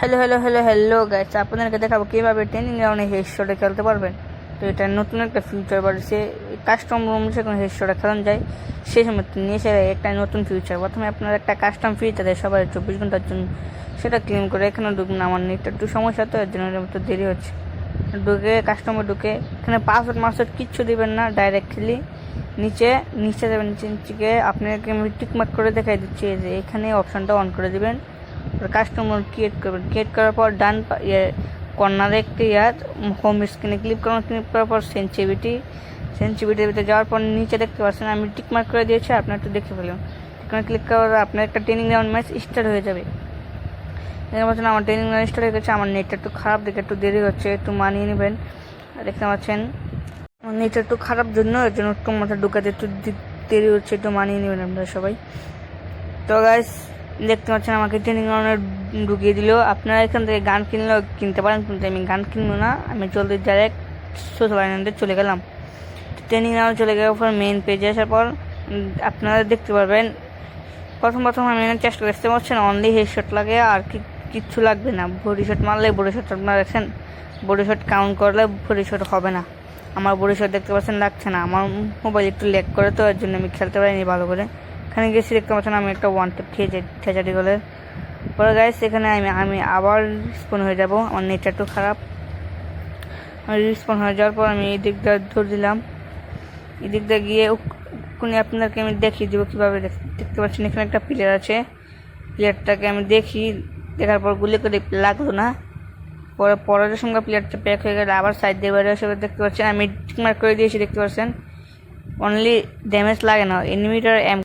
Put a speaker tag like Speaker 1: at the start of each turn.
Speaker 1: Hello hello hello hello guys আপনাদেরকে দেখাবো কীভাবে ট্রেনিং গ্রাউন্ডে হেডশটে খেলতে পারবেন। তো এটা নতুন একটা ফিউচার বাড়ছে। কাস্টম রুম সেখানে হেডশটে খেলানো যায়, সেই সময় নিয়ে এসে একটা নতুন ফিউচার প্রথমে আপনার একটা কাস্টম ফিউচার দেয় সবাই চব্বিশ ঘণ্টার জন্য সেটা ক্লেম করে এখানে ঢুকবেন আমার নেটটা একটু সমস্যা তো, এর জন্য একটু দেরি হচ্ছে। ঢুকে কাস্টমার ঢুকে, এখানে পাসওয়ার্ড মাসওয়ার্ড কিচ্ছু দেবেন না ডাইরেক্টলি নিচে নিচে দেবেন নিচে নিচে আপনাকে আমি টিকমার্ক করে দেখাই দিচ্ছি। যে এখানে অপশনটা অন করে দিবেন। কাস্টমার ক্রিয়েট করবেন ক্রিয়েট করার পর ডান ইয়ে কর্নারে একটি ইয়ার হোম স্ক্রিনে ক্লিক করুন ক্লিক করার পর সেন্সিভিটি সেন্সিভিটির ভিতরে যাওয়ার পর নিচে দেখতে পাচ্ছেন, আমি টিকমার্ক করে দিয়েছি, আপনার একটু দেখে ফেলুন। এখানে ক্লিক করার আপনার একটা ট্রেনিং গ্রাউন্ড ম্যাচ স্টার্ট হয়ে যাবে। দেখতে পাচ্ছেন, আমার ট্রেনিং গ্রাউন্ড স্টার্ট হয়ে গেছে, আমার নেটটা একটু খারাপ, দেখে একটু দেরি হচ্ছে, একটু মানিয়ে নেবেন। দেখতে পাচ্ছেন, আমার নেটটা একটু খারাপ জন্য, এর জন্য একটু মাথা ঢুকাতে একটু দেরি হচ্ছে, একটু মানিয়ে নেবেন আপনারা সবাই। তো গাইস দেখতে পাচ্ছেন, আমাকে ট্রেনিং গ্রাউন্ডে ঢুকিয়ে দিল। আপনারা এখান থেকে গান কিনলেও কিনতে পারেন, কিন্তু আমি গান কিনবো না। আমি জলদি ডাইরেক্ট সোশ্যাল আইল্যান্ডে চলে গেলাম। ট্রেনিং গ্রাউন্ড চলে যাওয়ার পর মেইন পেজে আসার পর আপনারা দেখতে পারবেন, প্রথম প্রথম আমি এখানে চেষ্টা করতে পারছেন অনলি হেডশট লাগে, আর কি কিচ্ছু লাগবে না। বডি শট মারলে বডি শট আপনারা দেখছেন বডি শট কাউন্ট করলে বডি শট হবে না। আমার বডি শট দেখতে পাচ্ছেন, লাগছে না। আমার মোবাইল একটু ল্যাগ করে, তো এর জন্য আমি খেলতে পারিনি ভালো করে। এখানে গেছি দেখতে পাচ্ছেন আমি একটা ওয়ান টেপ ঠেচাটি গলে। পরে গাইস এখানে আমি আমি আবার স্পন হয়ে যাব। আমার নেটটা খারাপ। আমি রিসপন হয়ে যাওয়ার পর আমি এই দিকটা ধরে দিলাম। এই দিকটা গিয়ে ওখানে আপনাদেরকে আমি দেখিয়ে দেবো কীভাবে দেখতে পাচ্ছেন, এখানে একটা প্লেয়ার আছে। প্লেয়ারটাকে আমি দেখি, দেখার পর গুলি করে লাগল না। পরে পরের সঙ্গে প্লেয়ারটা প্যাক হয়ে গেলে আবার সাইড দিয়ে বেরো সেটা দেখতে পাচ্ছেন, আমি মার্ক করে দিয়েছি, দেখতে পাচ্ছেন। অনলি ড্যামেজ লাগে না। এনিমিটার এম